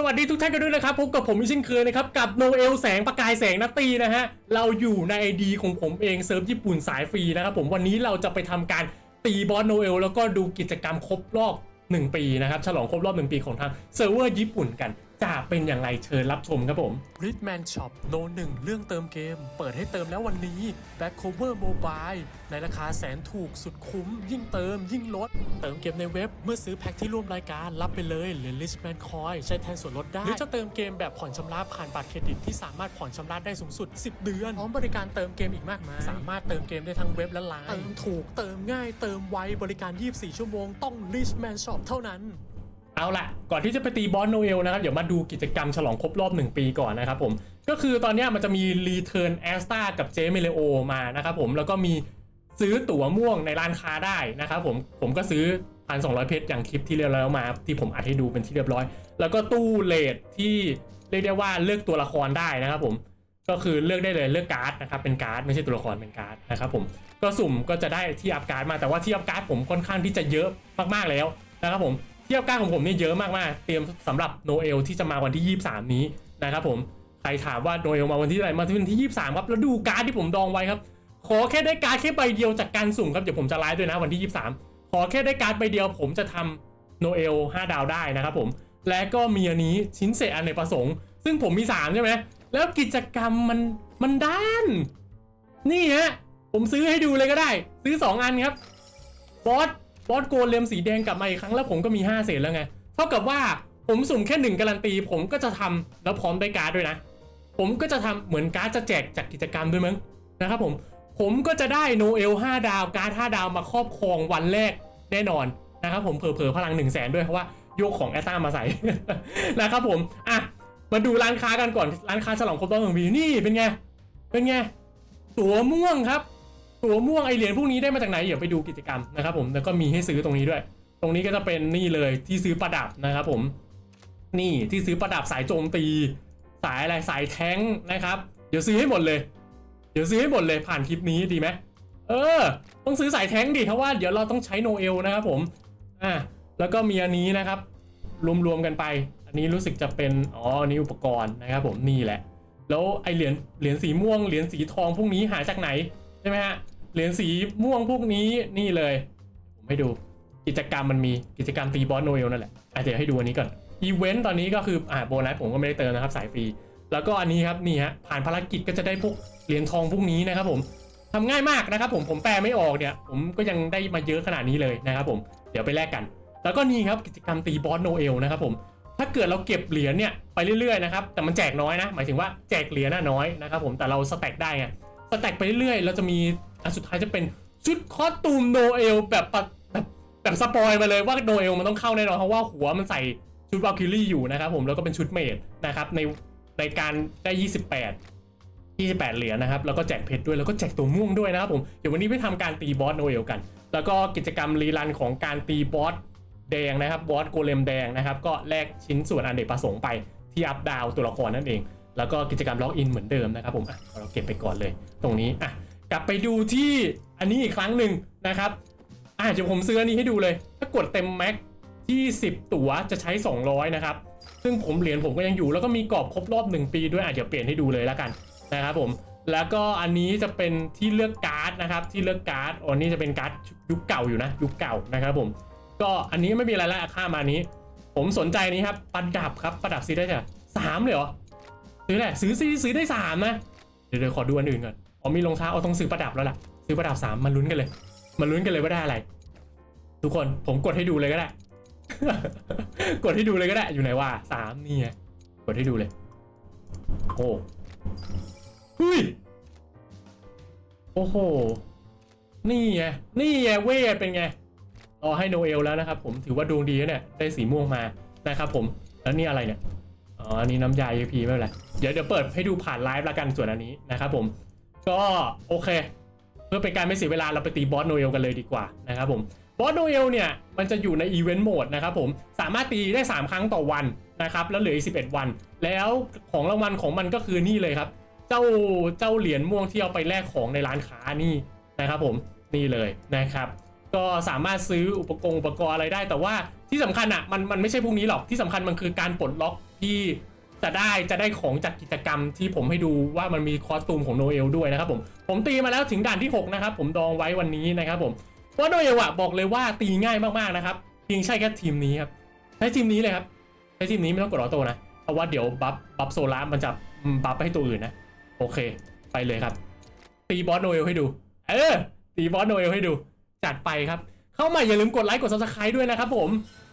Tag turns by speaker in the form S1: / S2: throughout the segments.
S1: สวัสดีทุกท่านกันด้วยนะครับพบกับผมอีกเช่นเคยนะครับ กับโนเอลแสงประกายแสงนัตตีนะฮะ เราอยู่ในไอดีของผมเองเซิร์ฟญี่ปุ่นสายฟรีนะครับผมวันนี้เราจะไปทำการตีบอสโนเอลแล้วก็ดูกิจกรรมครบรอบ 1 ปีนะครับ ฉลองครบรอบ 1 ปีของทางเซิร์ฟเวอร์ญี่ปุ่นกัน จะเป็นอย่างไรเชิญรับชมครับผม
S2: r i t m a n Shop โนหนึ่งเรื่องเติมเกม เปิดให้เติมแล้ววันนี้ Back Cover Mobile ในราคาแสนถูกสุดคุ้ม ยิ่งเติมยิ่งลด เติมเกมในเว็บเมื่อซื้อแพ็คที่ร่วมรายการรับไปเลยเหรียญ Richman Coin ใช้แทนส่วนลดได้ หรือจะเติมเกมแบบผ่อนชำระผ่านบัตรเครดิตที่สามารถผ่อนชำระได้สูงสุด 10 เดือนพร้อมบริการเติมเกมอีกมากมายสามารถเติมเกมได้ทั้งเว็บและไลน์เติมถูกเติมง่ายเติมไวบริการ 24 ชั่วโมงต้อง Richman Shop เท่านั้น
S1: เอาละก่อนที่จะไปตีบอสโนเอลนะครับ เดี๋ยวมาดูกิจกรรมฉลองครบรอบ 1 ปีก่อนนะครับผม ก็คือตอนนี้มันจะมีรีเทิร์นแอสตากับเจเมเลโอมานะครับผม แล้วก็มีซื้อตั๋วม่วงในร้านค้าได้นะครับผม ผมก็ซื้อพันสองเพชรอย่างคลิปที่เรียบร้อยมา ที่ผมอัดให้ดูเป็นที่เรียบร้อย แล้วก็ตู้เลทที่เรียกได้ว่าเลือกตัวละครได้นะครับผมก็คือเลือกได้เลยเลือกการ์ดนะครับเป็นการ์ดไม่ใช่ตัวละครเป็นการ์ดนะครับผมก็สุ่มก็จะได้ที่อัพการ์ดมาแต่ว่าที่อัพการ์ดผมค่อนข้างที่จะเยอะมากๆแล้วนะครับผม ที่อัพการ์ดของผมเนี่ยเยอะมากๆ เตรียมสำหรับโนเอลที่จะมาวันที่ 23 นี้นะครับผม ใครถามว่าโนเอลมาวันที่อะไหรมาวันที่ 23 ครับ แล้วดูการ์ดที่ผมดองไว้ครับ ขอแค่ได้การ์ดแค่ใบเดียวจากการสุ่มครับ เดี๋ยวผมจะไลฟ์ด้วยนะวันที่ 23 ขอแค่ได้การ์ดใบเดียว ผมจะทำโนเอล5ดาวได้นะครับผม และก็มีอันนี้ชิ้นเศษอันในประสงค์ ซึ่งผมมี 3 ใช่ไหม แล้วกิจกรรมมันมันด้าน นี่ฮะ ผมซื้อให้ดูเลยก็ได้ ซื้อ 2 อันครับบอส บอสโกเลมสีแดงกลับมาอีกครั้งแล้วผมก็มี 5 เศษแล้วไง เท่ากับว่าผมสุ่มแค่หนึ่งการันตี ผมก็จะทำแล้วพร้อมได้การ์ดด้วยนะ ผมก็จะทำเหมือนการ์ดจะแจกจากกิจกรรมด้วยมั้งนะครับผมผมก็จะได้โนเอล5ดาวการ์ด5ดาวมาครอบครองวันแรกแน่นอนนะครับผมเผลอๆพลัง 1 0 0 0 0แสนด้วยเพราะว่าโยกของแอตตามาใส่นะครับผมอะมาดูร้านค้ากันก่อนร้านค้าฉลองครบรอบหนึ่งปีนี่เป็นไงเป็นไง ตั๋วม่วงครับ ตั๋วม่วงไอเหรียญพวกนี้ได้มาจากไหนเดี๋ยวไปดูกิจกรรมนะครับผมแล้วก็มีให้ซื้อตรงนี้ด้วย ตรงนี้ก็จะเป็นนี่เลยที่ซื้อประดับนะครับผม นี่ที่ซื้อประดับสายโจมตี สายอะไรสายแท้งนะครับ เดี๋ยวซื้อให้หมดเลย เดี๋ยวซื้อให้หมดเลยผ่านคลิปนี้ดีไหมเออ ต้องซื้อสายแท้งดิเพราะว่าเดี๋ยวเราต้องใช้โนเอลนะครับผมอะแล้วก็มีอันนี้นะครับ รวมๆกันไป อันนี้รู้สึกจะเป็นอ๋อนนี้อุปกรณ์นะครับผมนี่แหละ แล้วไอเหรียญเหรียญสีม่วงเหรียญสีทองพวกนี้หาจากไหน ใช่ไหมฮะเหรียญสีม่วงพวกนี้นี่เลย ผมให้ดูกิจกรรมมันมีกิจกรรมตีบอสโนเอลนั่นแหละอะเดี๋ยวให้ดูอันนี้ก่อนอีเวนต์ตอนนี้ก็คืออ่าโบนัสผมก็ไม่ได้เติมนะครับสายฟรี แล้วก็อันนี้ครับนี่ฮะผ่านภารกิจก็จะได้พวกเหรียญทองพวกนี้นะครับผมทำง่ายมากนะครับผมผมแปลไม่ออกเนี่ย ผมก็ยังได้มาเยอะขนาดนี้เลยนะครับผมเดี๋ยวไปแลกกัน แล้วก็นี่ครับกิจกรรมตีบอสโนเอลนะครับผมถ้าเกิดเราเก็บเหรียญเนี่ยไปเรื่อยๆนะครับแต่มันแจกน้อยนะ หมายถึงว่าแจกเหรียญน่ะน้อยนะครับผมแต่เราสแต็กได้ไง สแต็กไปเรื่อยๆเราจะมีอันสุดท้ายจะเป็นชุดคอสตูมโนเอลแบบแบบแบบสปอยมาเลยว่าโนเอลมันต้องเข้าแน่นอนเพราะว่าหัวมันใส่ชุดวาคิลี่อยู่นะครับผมแล้วก็เป็นชุดเมดนะครับในในการได้ 28 28 เหรียญนะครับ แล้วก็แจกเพชรด้วย แล้วก็แจกตัวม่วงด้วยนะครับผม เดี๋ยววันนี้ไปทำการตีบอสโนเอลกัน แล้วก็กิจกรรมรีรันของการตีบอสแดงนะครับ บอสโกเลมแดงนะครับ ก็แลกชิ้นส่วนอันเดกประสงค์ไปที่อัพดาวตัวละครนั่นเอง แล้วก็กิจกรรมล็อกอินเหมือนเดิมนะครับผมอะเราเก็บไปก่อนเลย ตรงนี้อะกลับไปดูที่อันนี้อีกครั้งหนึ่งนะครับอะเดี๋ยวผมซื้ออันนี้ให้ดูเลย ถ้ากดเต็มแม็กที่ 10 ตั๋วจะใช้ 200 นะครับ ซึ่งผมเหรียญผมก็ยังอยู่ แล้วก็มีกรอบครบรอบ 1 ปีด้วยอะเดี๋ยวเปลี่ยนให้ดูเลยแล้วกันนะครับผม แล้วก็อันนี้จะเป็นที่เลือกการ์ดนะครับ ที่เลือกการ์ดอ๋อนี่จะเป็นการ์ดยุคเก่าอยู่นะ ยุคเก่านะครับผม ก็อันนี้ไม่มีอะไรล้วค่ามานี้ ผมสนใจนี้ครับประดับครับประดับซื้อได้จ้ะสามเลยเหรอ ซื้อแหละซื้อซื้อซื้อได้สามนะเดี๋ยวเดี๋ยวขอดูอันอื่นก่อนอ๋อมีรองเท้าเอาต้องซื้อประดับแล้วล่ะซื้อประดับสามมาลุ้นกันเลยมาลุ้นกันเลยว่าได้อะไร ทุกคนผมกดให้ดูเลยก็ได้ กดให้ดูเลยก็ได้ อยู่ไหนวะสามนี่ไงกดให้ดูเลย โอ้เฮ้ยโอ้โหนี่ไงนี่ไงเวทเป็นไงรอให้โนเอลแล้วนะครับผมถือว่าดวงดีแล้วเนี่ยได้สีม่วงมานะครับผมแล้วนี่อะไรเนี่ยอ๋ออันนี้น้ำยา EP ไม่เป็นไร เดี๋ยวเดี๋ยวเปิดให้ดูผ่านไลฟ์ละกันส่วนอันนี้นะครับผมก็โอเค เพื่อเป็นการไม่เสียเวลาเราไปตีบอสโนเอลกันเลยดีกว่านะครับผมบอสโนเอลเนี่ยมันจะอยู่ในอีเวนต์โหมดนะครับผมสามารถตีได้ 3 ครั้งต่อวันนะครับแล้วเหลืออีก11 วัน แล้วของรางวัลของมันก็คือนี่เลยครับ เจ้าเจ้าเหรียญม่วงที่เอาไปแลกของในร้านค้านี่นะครับผมนี่เลยนะครับก็สามารถซื้ออุปกรณ์อุปกรณ์อะไรได้ แต่ว่าที่สำคัญอะมันมันไม่ใช่พวกนี้หรอกที่สำคัญมันคือการปลดล็อกที่ จะได้จะได้ของจากกิจกรรมที่ผมให้ดูว่ามันมีคอสตูมของโนเอลด้วยนะครับผมผมตีมาแล้วถึงด่านที่ 6 นะครับ ผมดองไว้วันนี้นะครับผมเพราโนเอลอะบอกเลยว่าตีง่ายมากๆนะครับเพียงใช่แค่ทีมนี้ครับใช้ทีมนี้เลยครับใช้ทีมนี้ไม่ต้องกดออโต้นะเพราะว่าเดี๋ยวบัฟบัฟโซล่ามันจะบัฟไปให้ตัวอื่นนะโอเค ไปเลยครับ ตีบอสโนเอลให้ดู เออ ตีบอสโนเอลให้ดู จัดไปครับ เข้ามาอย่าลืมกดไลค์กด subscribe ด้วยนะครับผม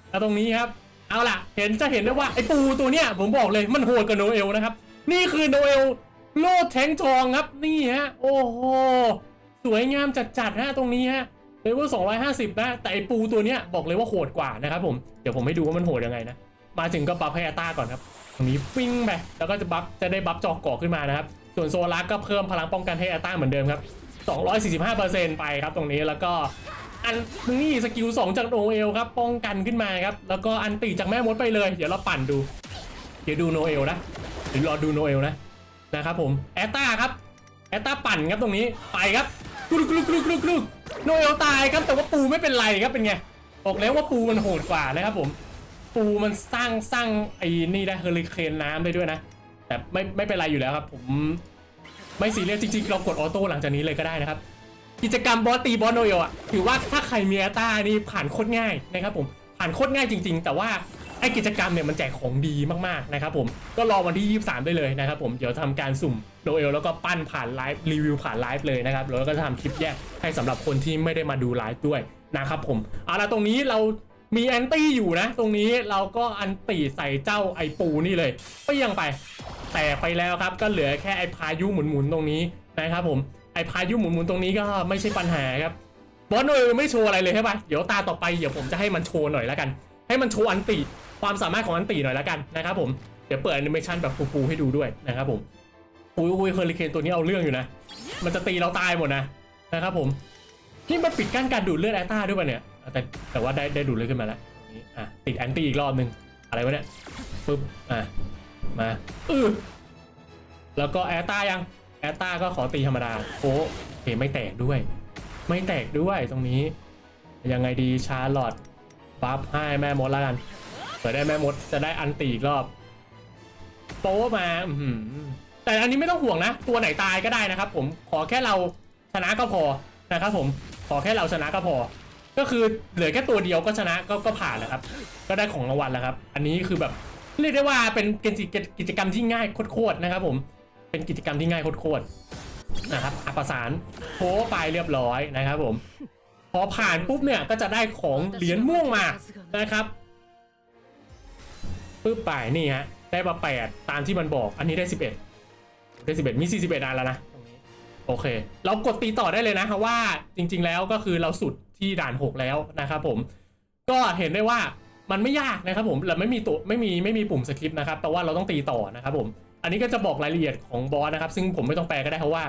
S1: แล้วตรงนี้ครับ เอาล่ะ เห็นจะเห็นได้ว่าไอ้ปูตัวเนี้ยผมบอกเลยมันโหดกว่าโนเอลนะครับ นี่คือโนเอลโลดแทงทองครับนี่ฮะ โอ้โหสวยงามจัดๆฮะตรงนี้ฮะเลเวล250 นะ แต่ไอ้ปูตัวเนี้ยบอกเลยว่าโหดกว่านะครับผม เดี๋ยวผมให้ดูว่ามันโหดยังไงนะ มาถึงก็บัฟให้อาต้าก่อนครับตรงนี้ฟิ้งไป แล้วก็จะบัฟจะได้บัฟจอกเกาะขึ้นมานะครับ ส่วนโซลัสก็เพิ่มพลังป้องกันให้อาต้าเหมือนเดิมครับ 245%ไปครับตรงนี้แล้วก็ อันนี่สกิล2จากโนเอลครับป้องกันขึ้นมาครับ แล้วก็อันติจากแม่มดไปเลย เดี๋ยวเราปั่นดู เดี๋ยวดูโนเอลนะเดี๋ยวรอดูโนเอลนะนะครับผมแอตตาครับแอตตาปั่นครับตรงนี้ไปครับกรุกกรุกกรุกกรุกกรุกโนเอลตายครับแต่ว่าปูไม่เป็นไรครับเป็นไงบอกแล้วว่าปูมันโหดกว่านะครับผม ปูมันสร้างสร้างไอ้นี่ได้เฮอริเคนน้ำได้ด้วยนะ แต่ไม่ไม่เป็นไรอยู่แล้วครับ ผมไม่ซีเรียสจริงๆเรากดออโต้หลังจากนี้เลยก็ได้นะครับ กิจกรรมบอสตีบอสโนเอลอะถือว่าถ้าใครมีอตตานี่ผ่านโคตรง่ายนะครับผมผ่านโคตรง่ายจริง ๆ แต่ว่าไอกิจกรรมเนี่ยมันแจกของดีมากๆนะครับผมก็รอวันที่ 23 ได้เลยนะครับผมเดี๋ยวทำการสุ่มโนเอลแล้วก็ปั้นผ่านไลฟ์รีวิวผ่านไลฟ์เลยนะครับแล้วก็จะทำคลิปแยกให้สำหรับคนที่ไม่ได้มาดูไลฟ์ด้วยนะครับผมเอาละตรงนี้เรามีแอนตี้อยู่นะ ตรงนี้เราก็อันตีใส่เจ้าไอปูนี่เลยเปรี้ยงไป แตกไปแล้วครับก็เหลือแค่ไอพายุหมุนๆตรงนี้นะครับผม ไอพายุหมุนๆตรงนี้ก็ไม่ใช่ปัญหาครับบอสโนเอลไม่โชว์อะไรเลยใช่ปะเดี๋ยวตาต่อไปเดี๋ยวผมจะให้มันโชว์หน่อยแล้วกัน ให้มันโชว์อันติความสามารถของอันติหน่อยแล้วกันนะครับผมเดี๋ยวเปิดแอนิเมชันแบบฟูๆให้ดูด้วยนะครับผมอุ้ยอุ้ยเฮอริเคนตัวนี้เอาเรื่องอยู่นะ มันจะตีเราตายหมดนะนะครับผมนี่มันปิดกั้นการดูดเลือดแอตตาด้วยป่ะเนี่ยแต่แต่ว่าได้ได้ดูดเลือดขึ้นมาแล้วนี่อะติดแอนตี้อีกรอบนึงอะไรวะเนี่ยปึ๊บอะมาอือแล้วก็แอตตายัง แอตตาก็ขอตีธรรมดาโอ้เคไม่แตกด้วย ไม่แตกด้วยตรงนี้ ยังไงดีชาร์ลอตบัฟให้แม่มดแล้วกันเปิดได้แม่มดจะได้อันตีอีกรอบโป๊มาอืแต่อันนี้ไม่ต้องห่วงนะ ตัวไหนตายก็ได้นะครับ ผมขอแค่เราชนะก็พอนะครับ ผมขอแค่เราชนะก็พอ ก็คือเหลือแค่ตัวเดียวก็ชนะก็ก็ผ่านแล้วครับ ก็ได้ของรางวัลแล้วครับ อันนี้คือแบบเรียกได้ว่าเป็นกิจกรรมที่ง่ายโคตรๆนะครับ ผม เป็นกิจกรรมที่ง่ายโคตรๆนะครับอประสานโพไปเรียบร้อยนะครับผม พอผ่านปุ๊บเนี่ยก็จะได้ของเหรียญม่วงมานะครับปึ๊บไปนี่ฮะได้มาแปดตามที่มันบอก อันนี้ได้สิบเอ็ดได้สิบเอ็ดมีสี่สิบเอ็ดอันแล้วนะตรงนี้โอเค เรากดตีต่อได้เลยนะเพราะว่าจริง ๆแล้วก็คือเราสุดที่ด่านหกแล้วนะครับผม ก็เห็นได้ว่ามันไม่ยากนะครับผมเราไม่มีตัวไม่มีไม่มีปุ่มสคริปต์นะครับ แต่ว่าเราต้องตีต่อนะครับผม อันนี้ก็จะบอกรายละเอียดของบอสนะครับ ซึ่งผมไม่ต้องแปลก็ได้เพราะว่า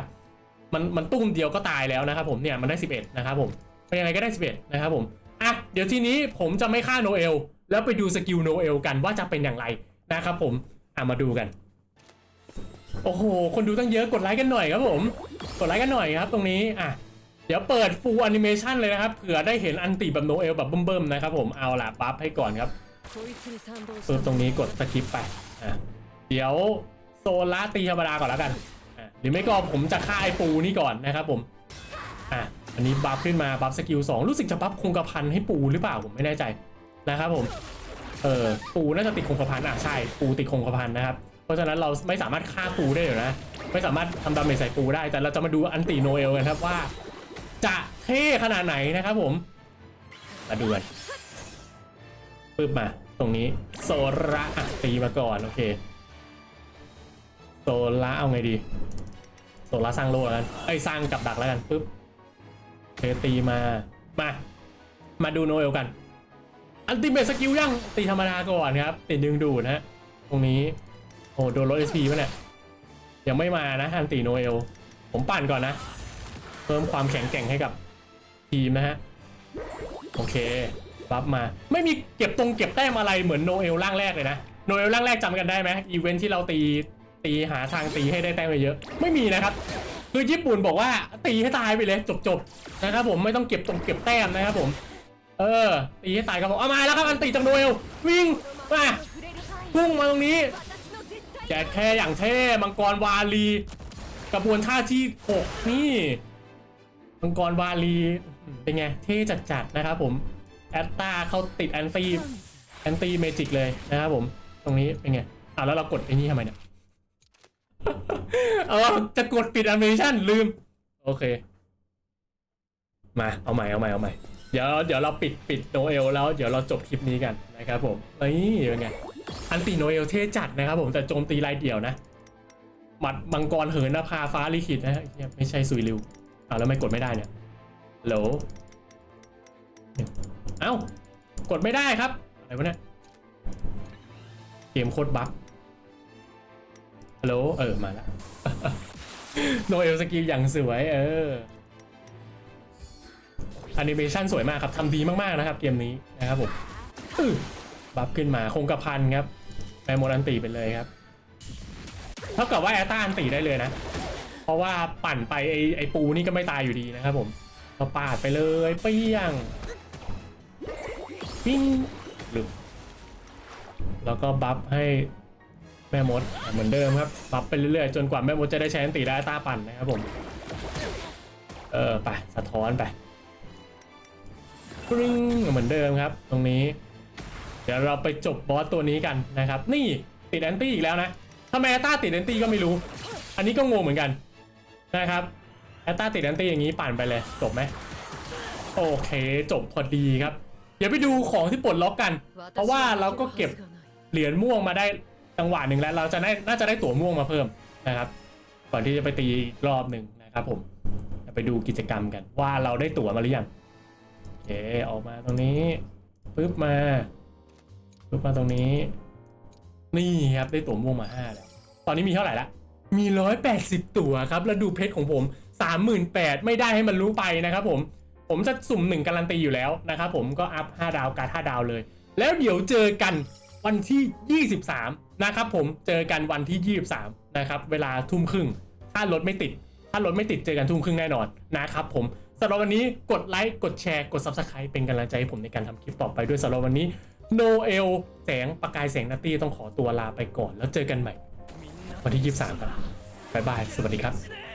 S1: มันมันตุ้มเดียวก็ตายแล้วนะครับผมเนี่ยมันได้ 11 นะครับผมเป็นยังไงก็ได้ 11 นะครับผมอะเดี๋ยวทีนี้ผมจะไม่ฆ่าโนเอลแล้วไปดูสกิลโนเอลกันว่าจะเป็นอย่างไรนะครับผมอะมาดูกัน โอ้โห คนดูตั้งเยอะกดไลค์กันหน่อยครับผม กดไลค์กันหน่อยครับตรงนี้อะเดี๋ยวเปิดฟูลแอนิเมชันเลยนะครับเผื่อได้เห็นอันติแบบโนเอลแบบเบิ่มๆนะครับผมเอาล่ะบัฟให้ก่อนครับปึ๊บตรงนี้กดสคิปไปอะเดี๋ยว โซล่าตีธรรมดาก่อนแล้วกันหรือไม่ก็ผมจะฆ่าไอ้ปูนี่ก่อนนะครับผมอะอันนี้บัฟขึ้นมาบัฟสกิลสองรู้สึกจะบัฟคงกระพันให้ปูหรือเปล่าผมไม่แน่ใจนะครับผมเออปูน่าจะติดคงกระพันอะใช่ปูติดคงกระพันนะครับเพราะฉะนั้นเราไม่สามารถฆ่าปูได้อยู่นะไม่สามารถทำดาเมจใส่ปูได้แต่เราจะมาดูอันติโนเอลกันครับว่า จะเท่ขนาดไหนนะครับผมมาดูกันปึ๊บมาตรงนี้โซระอะตีมาก่อนโอเค โซระเอาไงดี โซระสร้างโลแล้วกันไอ้ยสร้างกับดักแล้วกันปึ๊บเคตีมา มา มาดูโนเอลกัน อันติเมทสกิลยัง ตีธรรมดาก่อนครับติดดึงดูดนะฮะ ตรงนี้ โอ้โดนลดเอสพีป่ะเนี่ย ยังไม่มานะอันติโนเอล ผมปั่นก่อนนะ เพิ่มความแข็งแกร่งให้กับทีมนะฮะ โอเคบัฟมา ไม่มีเก็บตรงเก็บแต้มอะไรเหมือนโนเอลร่างแรกเลยนะ โนเอลร่างแรกจำกันได้ไหมอีเวนท์ที่เราตี ตีหาทางตีให้ได้แต้มเยอะไม่มีนะครับ คือญี่ปุ่นบอกว่าตีให้ตายไปเลยจบๆนะครับผมไม่ต้องเก็บตรงเก็บแต้มนะครับผม เออ ตีให้ตายครับผมเอามาแล้วครับอันตีจากโนเอลวิ่งมาพุ่งมาตรงนี้แจกแค่อย่างเท่มังกรวาลีกระบวนท่าที่6นี่มังกรวาลีเป็นไงเท่จัดๆนะครับผมแอตตาเขาติดแอนตี้แอนตี้เมจิกเลยนะครับผม ตรงนี้เป็นไงอะแล้วเรากดไอ้นี่ทำไมเนี่ย เออจะกดปิดแอนิเมชันลืม โอเค มาเอาใหม่เอาใหม่เอาใหม่ เดี๋ยวเดี๋ยวเราปิดปิดโนเอลแล้วเดี๋ยวเราจบคลิปนี้กันนะครับผมนี่เป็นไง อันติโนเอลเท่จัดนะครับผมแต่โจมตีรายเดี่ยวนะ หมัดมังกรเหินนภาฟ้าลิขิตนะฮะเหี้ยไม่ใช่ซุยริวอ้าวแล้วไม่กดไม่ได้เนี่ยโหลเอ้ากดไม่ได้ครับ อะไรวะเนี่ยเกมโคตรบั๊ก ฮัลโหลเออมาแล้วโนเอลสกิลอย่างสวยเออแอนิเมชันสวยมากครับทำดีมากๆนะครับเกมนี้นะครับผมบัฟขึ้นมาคงกระพันครับแมโมดันตีไปเลยครับเท่ากับว่าแอตตาอันตีได้เลยนะ เพราะว่าปั่นไปไอไอปูนี่ก็ไม่ตายอยู่ดีนะครับผมเราปาดไปเลยเปี้ยงปิ้งลืมแล้วก็บัฟให้ แม่มดเหมือนเดิมครับบัฟไปเรื่อยๆ จนกว่าแม่มดจะได้ใช้อันตีได้ตตาปั่นนะครับผม เออไปสะท้อนไปปริ้งเหมือนเดิมครับ ตรงนี้ เดี๋ยวเราไปจบบอสตัวนี้กันนะครับ นี่ติดแอนตี้อีกแล้วนะทำไมแอตตาติดแอนตี้ก็ไม่รู้ อันนี้ก็งงเหมือนกันนะครับแอตตาติดแอนตี้อย่างนี้ปั่นไปเลยจบไหมโอเค จบพอดีครับ เดี๋ยวไปดูของที่ปลดล็อกกัน เพราะว่าเราก็เก็บเหรียญม่วงมาได้ จังหวะหนึ่งแล้วเราจะได้น่าจะได้ตั๋วม่วงมาเพิ่มนะครับ ก่อนที่จะไปตีอีกรอบหนึ่งนะครับ ผมไปดูกิจกรรมกัน ว่าเราได้ตั๋วมาหรือยังโอเคออกมาตรงนี้ปึ๊บมาปึ๊บมาตรงนี้ นี่ครับได้ตั๋วม่วงมาห้าแล้วตอนนี้มีเท่าไหร่ละมี180ตั๋วครับแล้วดูเพชรของผม38,000ไม่ได้ให้มันรู้ไปนะครับ ผมผมจะสุ่มหนึ่งการันตีอยู่แล้วนะครับผมก็อัพ5ดาวการ5ดาวเลย แล้วเดี๋ยวเจอกันวันที่23 นะครับผมเจอกันวันที่ 23 นะครับ เวลาทุ่มครึ่ง ถ้ารถไม่ติด ถ้ารถไม่ติดเจอกันทุ่มครึ่งแน่นอนนะครับผมสำหรับวันนี้กดไลค์กดแชร์กด Subscribe เป็นกำลังใจให้ผมในการทำคลิปต่อไปด้วยสำหรับวันนี้โนเอลแสงประกายแสงนาตี้ต้องขอตัวลาไปก่อน แล้วเจอกันใหม่ วันที่ 23 ครับบ๊ายบาย สวัสดีครับ